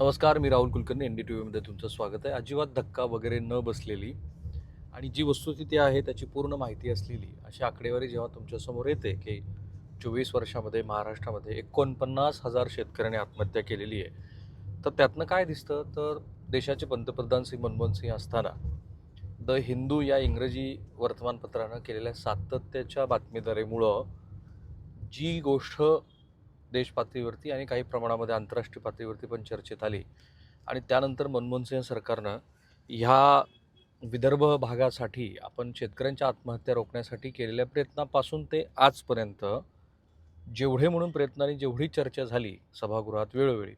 नमस्कार मी Rahul Kulkarni N D T व्हीमध्ये तुमचं स्वागत आहे. अजिबात धक्का वगैरे न बसलेली आणि जी वस्तुस्थिती आहे त्याची पूर्ण माहिती असलेली अशी आकडेवारी जेव्हा तुमच्यासमोर येते की चोवीस वर्षामध्ये महाराष्ट्रामध्ये एकोणपन्नास हजार शेतकऱ्यांनी आत्महत्या केलेली आहे तर त्यातनं काय दिसतं? तर देशाचे पंतप्रधान श्री मनमोहन सिंह असताना द हिंदू या इंग्रजी वर्तमानपत्रानं केलेल्या सातत्याच्या बातमीदारीमुळं जी गोष्ट देश पातळीवरती आणि काही प्रमाणामध्ये आंतरराष्ट्रीय पातळीवरती पण चर्चेत आली. आणि त्यानंतर मनमोहन सिंह सरकारनं ह्या विदर्भ भागासाठी आपण शेतकऱ्यांच्या आत्महत्या रोखण्यासाठी केलेल्या प्रयत्नापासून ते आजपर्यंत जेवढे म्हणून प्रयत्नांनी जेवढी चर्चा झाली सभागृहात वेळोवेळी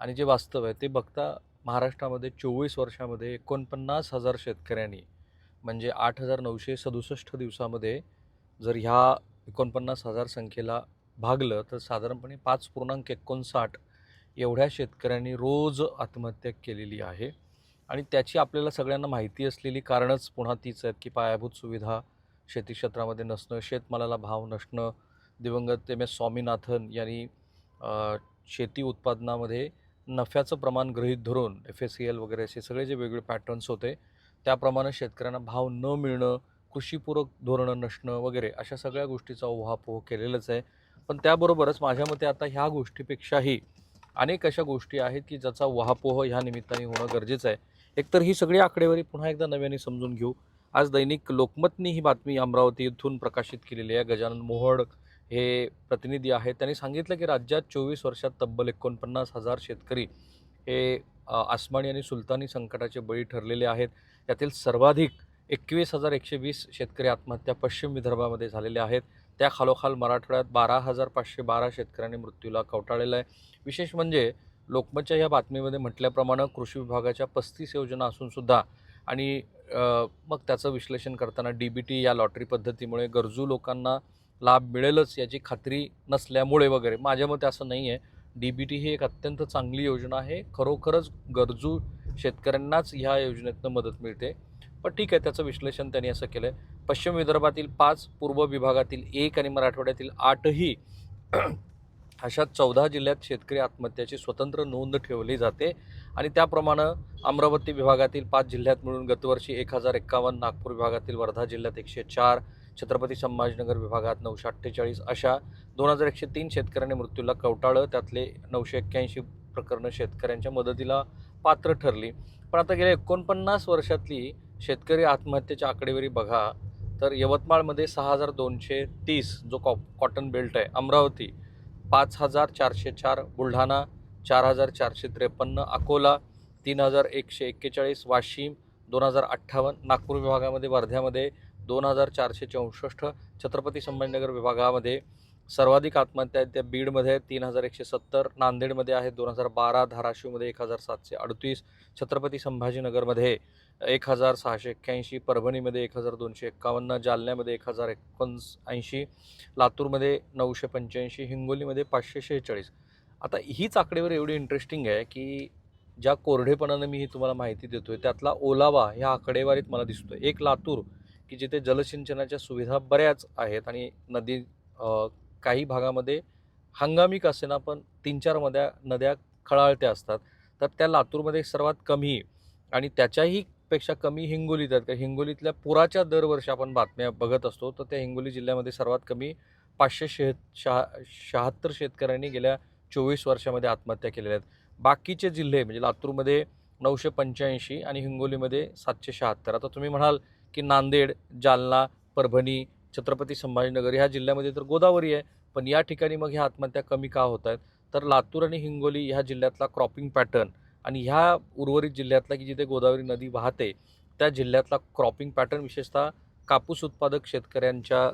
आणि जे वास्तव आहे ते बघता महाराष्ट्रामध्ये चोवीस वर्षामध्ये एकोणपन्नास हजार शेतकऱ्यांनी म्हणजे आठ हजार नऊशे सदुसष्ट दिवसामध्ये जर ह्या एकोणपन्नास हजार संख्येला भागलं तर साधारणपणे पाच पूर्णांक एकोणसाठ एवढ्या शेतकऱ्यांनी रोज आत्महत्या केलेली आहे. आणि त्याची आपल्याला सगळ्यांना माहिती असलेली कारणच पुन्हा तीच आहेत की पायाभूत सुविधा शेती क्षेत्रामध्ये नसणं शेतमालाला भाव नसणं. दिवंगत एम. एस. स्वामीनाथन यांनी शेती उत्पादनामध्ये नफ्याचं प्रमाण गृहीत धरून एफ एस सी एल वगैरे असे सगळे जे वेगवेगळे पॅटर्न्स होते त्याप्रमाणे शेतकऱ्यांना भाव न मिळणं कृषीपूरक धोरणं नसणं वगैरे अशा सगळ्या गोष्टीचा उहापोह केलेलंच आहे. पण त्याबरोबरच माझ्या मते आता ह्या गोष्टीपेक्षाही अनेक अशा गोष्टी आहेत की ज्याचा वाहपोह ह्या निमित्ताने होणं गरजेचं आहे. एकतर ही सगळी आकडेवारी पुन्हा एकदा नव्याने समजून घेऊ. आज दैनिक लोकमतनी ही बातमी अमरावती इथून प्रकाशित केलेली आहे. गजानन मोहड हे प्रतिनिधी आहेत. त्यांनी सांगितलं की राज्यात चोवीस वर्षात तब्बल एकोणपन्नास हजार शेतकरी हे आसमानी आणि सुलतानी संकटाचे बळी ठरलेले आहेत. यातील सर्वाधिक एकवीस हजार एकशे वीस शेतकरी आत्महत्या पश्चिम विदर्भामध्ये झालेल्या आहेत. त्या खालोखाल मराठवाड्यात बारा हजार पाचशे बारा शेतकऱ्यांनी मृत्यूला कवटाळलेला आहे. विशेष म्हणजे लोकमतच्या या बातमीमध्ये म्हटल्याप्रमाणे कृषी विभागाच्या पस्तीस योजना असूनसुद्धा आणि मग त्याचं विश्लेषण करताना डी बी टी या लॉटरी पद्धतीमुळे गरजू लोकांना लाभ मिळेलच याची खात्री नसल्यामुळे वगैरे माझ्या मते असं नाही आहे. डी बी टी ही एक अत्यंत चांगली योजना आहे. खरोखरच गरजू शेतकऱ्यांनाच ह्या योजनेतनं मदत मिळते. पण ठीक आहे त्याचं विश्लेषण त्यांनी असं केलं आहे पश्चिम विदर्भातील पाच पूर्व विभागातील एक आणि मराठवाड्यातील आठही अशा चौदा जिल्ह्यात शेतकरी आत्महत्याची स्वतंत्र नोंद ठेवली जाते. आणि त्याप्रमाणे अमरावती विभागातील पाच जिल्ह्यात मिळून गतवर्षी एक हजार एक्कावन्न नागपूर विभागातील वर्धा जिल्ह्यात एकशे चार छत्रपती संभाजीनगर विभागात नऊशे अठ्ठेचाळीस अशा दोन हजार एकशे तीन शेतकऱ्यांनी मृत्यूला कवटाळलं. त्यातले नऊशे एक्क्याऐंशी प्रकरणं शेतकऱ्यांच्या मदतीला पात्र ठरली. पण आता गेल्या एकोणपन्नास वर्षातली शेतकरी आत्महत्येच्या आकडेवारी बघा. तर यवतमाळमध्ये सहा हजार दोनशे तीस जो कॉ कॉटन बेल्ट आहे अमरावती पाच हजार चारशे चार बुलढाणा चार हजार चारशे त्रेपन्न अकोला तीन हजार एकशे एक्केचाळीस वाशिम दोन हजार अठ्ठावन्न नागपूर विभागामध्ये वर्ध्यामध्ये दोन हजार चारशे चौसष्ट छत्रपती संभाजीनगर विभागामध्ये सर्वाधिक आत्महत्या आहेत. त्या बीडमध्ये तीन हजार एकशे सत्तर नांदेडमध्ये आहेत दोन हजार बारा धाराशिवमध्ये एक हजार सातशे अडतीस छत्रपती संभाजीनगरमध्ये एक हजार सहाशे एक्क्याऐंशी परभणीमध्ये एक हजार दोनशे एक्कावन्न जालन्यामध्ये एक हजार एकोणस ऐंशी लातूरमध्ये नऊशे पंच्याऐंशी हिंगोलीमध्ये पाचशे शेहेचाळीस. आता हीच आकडेवारी एवढी इंटरेस्टिंग आहे की ज्या कोरडेपणानं मी ही तुम्हाला माहिती देतो आहे त्यातला ओलावा ह्या आकडेवारीत मला दिसतो एक लातूर की जिथे जलसिंचनाच्या सुविधा बऱ्याच आहेत आणि नदी काही भागामध्ये हंगामिक असेना पण तीन चार नद्या नद्या खळाळत्या असतात. तर त्या लातूरमध्ये सर्वात कमी आणि त्याच्याही पेक्षा कमी हिंगोलीत आहेत. कारण हिंगोलीतल्या पुराच्या दरवर्षी आपण बातम्या बघत असतो तर त्या हिंगोली जिल्ह्यामध्ये सर्वात कमी पाचशे शे शहा शहात्तर शेतकऱ्यांनी गेल्या चोवीस वर्षामध्ये आत्महत्या केलेल्या आहेत. बाकीचे जिल्हे म्हणजे लातूरमध्ये नऊशे पंच्याऐंशी आणि हिंगोलीमध्ये सातशे शहात्तर. आता तुम्ही म्हणाल की नांदेड जालना परभणी छत्रपती संभाजीनगर ह्या जिल्ह्यामध्ये तर गोदावरी आहे पण या ठिकाणी मग ह्या आत्महत्या कमी का होत आहेत? तर लातूर आणि हिंगोली ह्या जिल्ह्यातला क्रॉपिंग पॅटर्न आणि ह्या उर्वरित जिल्ह्यातला की जिथे गोदावरी नदी वाहते त्या जिल्ह्यातला क्रॉपिंग पॅटर्न विशेषतः कापूस उत्पादक शेतकऱ्यांच्या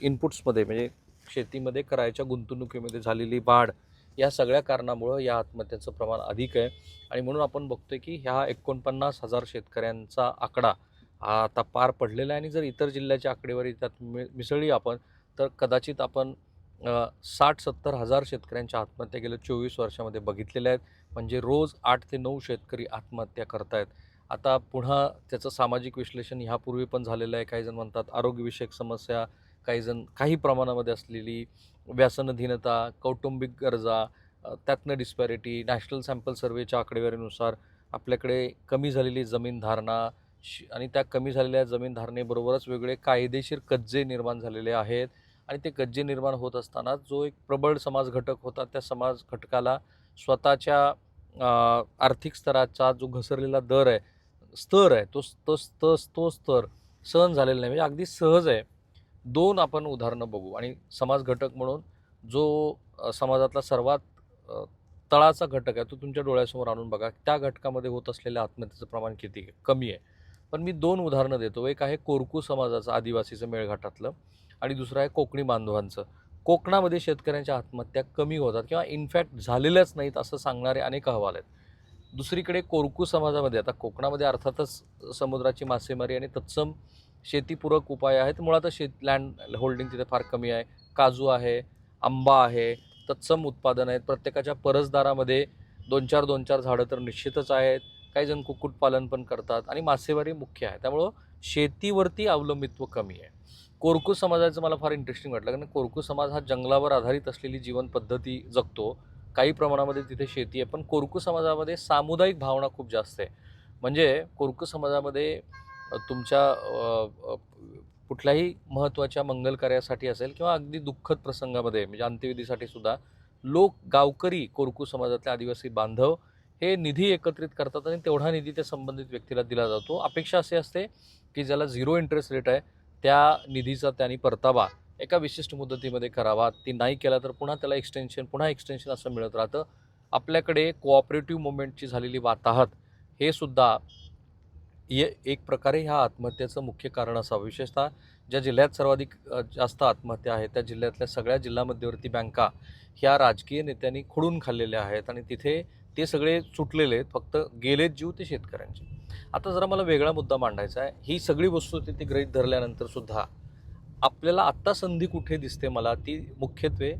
इनपुट्समध्ये म्हणजे शेतीमध्ये करायच्या गुंतवणुकीमध्ये झालेली वाढ या सगळ्या कारणामुळं या आत्महत्याचं प्रमाण अधिक आहे. आणि म्हणून आपण बघतोय की ह्या एकोणपन्नास हजार शेतकऱ्यांचा आकडा आता पार पडलेला आहे आणि जर इतर जिल्ह्याची आकडेवारी त्यात मि मिसळली आपण तर कदाचित आपण साठ सत्तर हजार शेतकऱ्यांच्या आत्महत्या गेल्या चोवीस वर्षामध्ये बघितलेल्या आहेत. म्हणजे रोज आठ ते नऊ शेतकरी आत्महत्या करतायत. आता पुन्हा त्याचं सामाजिक विश्लेषण ह्यापूर्वी पण झालेलं आहे. काही जण म्हणतात आरोग्यविषयक समस्या काही जण काही प्रमाणामध्ये असलेली व्यसनधीनता कौटुंबिक गरजा त्यातनं डिस्पॅरिटी नॅशनल सॅम्पल सर्वेच्या आकडेवारीनुसार आपल्याकडे कमी झालेली जमीन धारणा आणि त्या कमी झालेल्या जमीन धारणेबरोबरच वेगळे कायदेशीर कज्जे निर्माण झालेले आहेत. आणि ते कज्जे निर्माण होत असताना जो एक प्रबळ समाज घटक होता त्या समाज घटकाला स्वतःच्या आर्थिक स्तराचा जो घसरलेला दर आहे स्तर आहे तो तो तो तो स्तर सहन झालेला नाही. म्हणजे अगदी सहज आहे. दोन आपण उदाहरणं बघू. आणि समाज घटक म्हणून जो समाजातला सर्वात तळाचा घटक आहे तो तुमच्या डोळ्यासमोर आणून बघा. त्या घटकामध्ये होत असलेल्या आत्महत्येचं प्रमाण किती कमी आहे. पण मी दोन उदाहरणं देतो. एक आहे कोरकू समाजाचं आदिवासीचं मेळघाटातलं आणि दुसरं आहे कोकणी बांधवांचं. कोकणामध्ये शेतकऱ्यांच्या आत्महत्या कमी होतात किंवा इनफॅक्ट झालेल्याच नाहीत असं सांगणारे अनेक अहवाल आहेत. दुसरीकडे कोरकू समाजामध्ये आता कोकणामध्ये अर्थातच समुद्राची मासेमारी आणि तत्सम शेतीपूरक उपाय आहेत. मुळातच शेत लँड होल्डिंग तिथे फार कमी आहे. काजू आहे आंबा आहे तत्सम उत्पादन आहेत. प्रत्येकाच्या परसदारामध्ये दोन चार दोन चार झाडं तर निश्चितच आहेत. काही जण कुक्कुटपालन पण करतात आणि मासेमारी मुख्य आहे. त्यामुळं शेतीवरती अवलंबित्व कमी आहे. कोरकू समाजाचं मला फार इंटरेस्टिंग वाटलं कारण कोरकू समाज हा जंगलावर आधारित असलेली जीवन पद्धती जगतो. काही प्रमाणामध्ये तिथे शेती आहे पण कोरकू समाजामध्ये सामुदायिक भावना खूप जास्त आहे. म्हणजे कोरकू समाजामध्ये तुमच्या कुठल्याही महत्त्वाच्या मंगल कार्यासाठी असेल किंवा अगदी दुःखद प्रसंगामध्ये म्हणजे अंत्यविधीसाठी सुद्धा लोक गावकरी कोरकू समाजातले आदिवासी बांधव हे निधी एकत्रित करतात आणि तेवढा निधी त्या संबंधित व्यक्तीला दिला जातो. अपेक्षा अशी असते की ज्याला झिरो इंटरेस्ट रेट आहे त्या निधीचा त्यांनी परतावा एका विशिष्ट मुदतीमध्ये करावा. ती नाही केला तर पुन्हा त्याला एक्सटेन्शन पुन्हा एक्सटेन्शन असं मिळत राहतं. आपल्याकडे कोऑपरेटिव्ह मुवमेंटची झालेली वाताहत हे सुद्धा ये एक प्रकारे ह्या आत्महत्येचं मुख्य कारण असावं. विशेषतः ज्या जिल्ह्यात सर्वाधिक जास्त आत्महत्या आहेत त्या जिल्ह्यातल्या सगळ्या जिल्हा मध्यवर्ती बँका ह्या राजकीय नेत्यांनी खुडून खाल्लेल्या आहेत आणि तिथे ते सगळे सुटलेले आहेत. फक्त गेलेत जीव ते शेतकऱ्यांचे. आता जरा मला वेगळा मुद्दा मांडायचा आहे. ही सगळी वस्तुस्थिती गृहीत धरल्यानंतर सुद्धा आपल्याला आत्ता संधी कुठे दिसते मला? ती मुख्यत्वे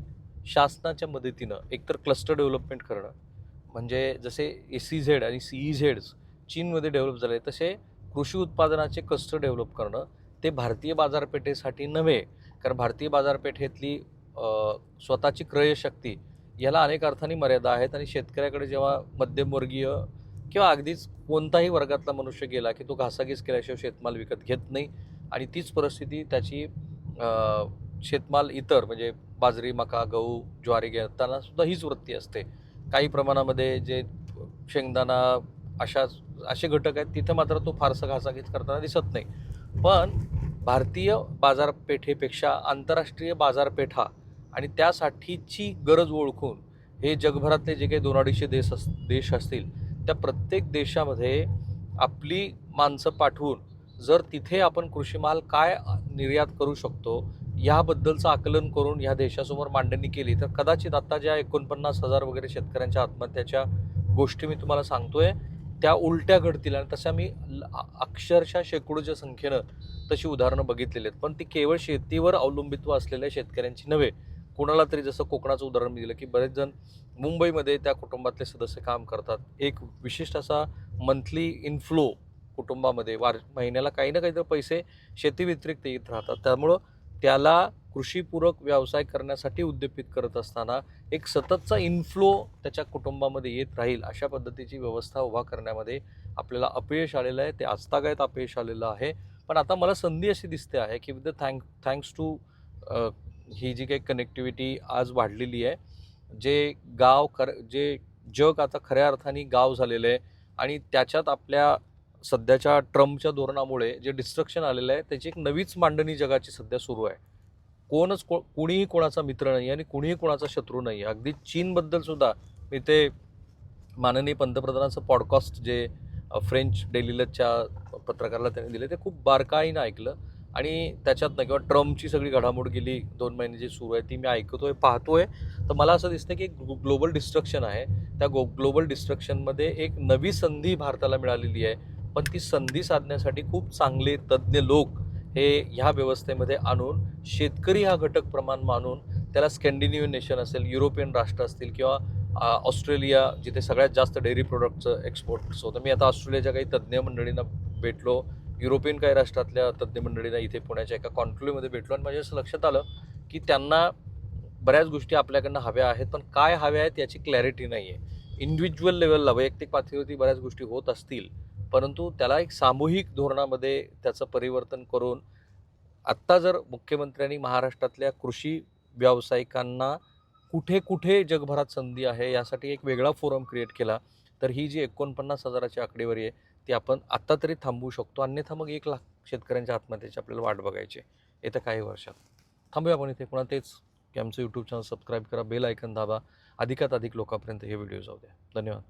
शासनाच्या मदतीनं एकतर क्लस्टर डेव्हलपमेंट करणं. म्हणजे जसे ए सी झेड आणि सीई झेड्स चीनमध्ये डेव्हलप झाले तसे कृषी उत्पादनाचे क्लस्टर डेव्हलप करणं ते भारतीय बाजारपेठेसाठी नव्हे. कारण भारतीय बाजारपेठेतली स्वतःची क्रयशक्ती याला अनेक अर्थाने मर्यादा आहेत आणि शेतकऱ्याकडे जेव्हा मध्यमवर्गीय किंवा अगदीच कोणताही वर्गातला मनुष्य गेला की तो घासाघीस केल्याशिवाय शेतमाल विकत घेत नाही आणि तीच परिस्थिती त्याची शेतमाल इतर म्हणजे बाजरी मका गहू ज्वारी घेताना सुद्धा हीच वृत्ती असते. काही प्रमाणामध्ये जे शेंगदाणा अशा असे घटक आहेत तिथे मात्र तो फारसा घासाघीस करताना दिसत नाही. पण भारतीय बाजारपेठेपेक्षा आंतरराष्ट्रीय बाजारपेठा आणि त्यासाठीची गरज ओळखून हे जगभरातले जे काही दोन अडीचशे देश अस देश असतील त्या प्रत्येक देशामध्ये आपली माणसं पाठवून जर तिथे आपण कृषीमाल काय निर्यात करू शकतो याबद्दलचं आकलन करून ह्या देशासमोर मांडणी केली तर कदाचित आत्ता ज्या एकोणपन्नास हजार वगैरे शेतकऱ्यांच्या आत्महत्याच्या गोष्टी मी तुम्हाला सांगतोय त्या उलट्या घडतील आणि तशा मी ल- अक्षरशः शेकडोच्या संख्येनं तशी उदाहरणं बघितलेली आहेत. पण ती केवळ शेतीवर अवलंबित्व असलेल्या शेतकऱ्यांची नव्हे कुणाला तरी जसं कोकणाचं उदाहरण मी दिलं की बरेच जण मुंबईमध्ये त्या कुटुंबातले सदस्य काम करतात. एक विशिष्ट असा मंथली इनफ्लो कुटुंबामध्ये वार महिन्याला काही ना काहीतरी पैसे शेती व्यतिरिक्त येत राहतात. त्यामुळं त्याला कृषीपूरक व्यवसाय करण्यासाठी उद्दीपित करत असताना एक सततचा इन्फ्लो त्याच्या कुटुंबामध्ये येत राहील अशा पद्धतीची व्यवस्था उभा करण्यामध्ये आपल्याला अपयश आलेलं आहे. ते आजतागायत अपयश आलेलं आहे. पण आता मला संधी अशी दिसते आहे की with the thank thanks to ही जी काही कनेक्टिव्हिटी आज वाढलेली आहे जे गाव खर जे जग आता खऱ्या अर्थाने गाव झालेलं आहे आणि त्याच्यात आपल्या सध्याच्या ट्रम्पच्या धोरणामुळे जे डिस्ट्रक्शन आलेलं आहे त्याची एक नवीच मांडणी जगाची सध्या सुरू आहे. कोणच को कुणीही कोणाचा मित्र नाही आणि कुणीही कोणाचा शत्रू नाही. अगदी चीनबद्दल सुद्धा मी ते माननीय पंतप्रधानांचं पॉडकास्ट जे फ्रेंच डेलीलच्या पत्रकाराला त्यांनी दिले ते खूप बारकाईनं ऐकलं. आणि त्याच्यातनं किंवा ट्रम्पची सगळी घडामोड गेली दोन महिने जी सुरू आहे ती मी ऐकतोय पाहतोय. तर मला असं दिसतं की एक ग्लोबल डिस्ट्रक्शन आहे. त्या गो ग्लोबल डिस्ट्रक्शनमध्ये एक नवी संधी भारताला मिळालेली आहे. पण ती संधी साधण्यासाठी खूप चांगले तज्ज्ञ लोक हे ह्या व्यवस्थेमध्ये आणून शेतकरी हा घटक प्रमाण मानून त्याला स्कॅन्डिनेव्हियन नेशन असेल युरोपियन राष्ट्र असतील किंवा ऑस्ट्रेलिया जिथे सगळ्यात जास्त डेअरी प्रोडक्टचं एक्सपोर्ट होतं. मी आता ऑस्ट्रेलियाच्या काही तज्ज्ञ मंडळींना भेटलो युरोपियन काही राष्ट्रातल्या तज्ज्ञ मंडळींना इथे पुण्याच्या एका कॉन्क्लेव्हमध्ये भेटलो आणि माझ्या असं लक्षात आलं की त्यांना बऱ्याच गोष्टी आपल्याकडनं हव्या आहेत पण काय हव्या आहेत याची क्लॅरिटी नाही आहे इंडिव्हिज्युअल लेवलला वैयक्तिक पातळीवरती बऱ्याच गोष्टी होत असतील परंतु त्याला एक सामूहिक धोरणामध्ये त्याचं परिवर्तन करून आत्ता जर मुख्यमंत्र्यांनी महाराष्ट्रातल्या कृषी व्यावसायिकांना कुठे कुठे जगभरात संधी आहे यासाठी एक वेगळा फोरम क्रिएट केला तर ही जी एकोणपन्नास हजाराची आकडेवारी आहे ती आपण आत्ता तरी थांबवू शकतो. अन्यथा मग एक लाख शेतकऱ्यांच्या आत्महत्येची आपल्याला वाट बघायची आहे येत्या काही वर्षात. थांबूया आपण इथे. पुन्हा तेच की आमचं यूट्यूब चॅनल सबस्क्राईब करा बेल ऐकन दाबा. अधिकात अधिक लोकांपर्यंत हे व्हिडिओ जाऊ द्या. धन्यवाद.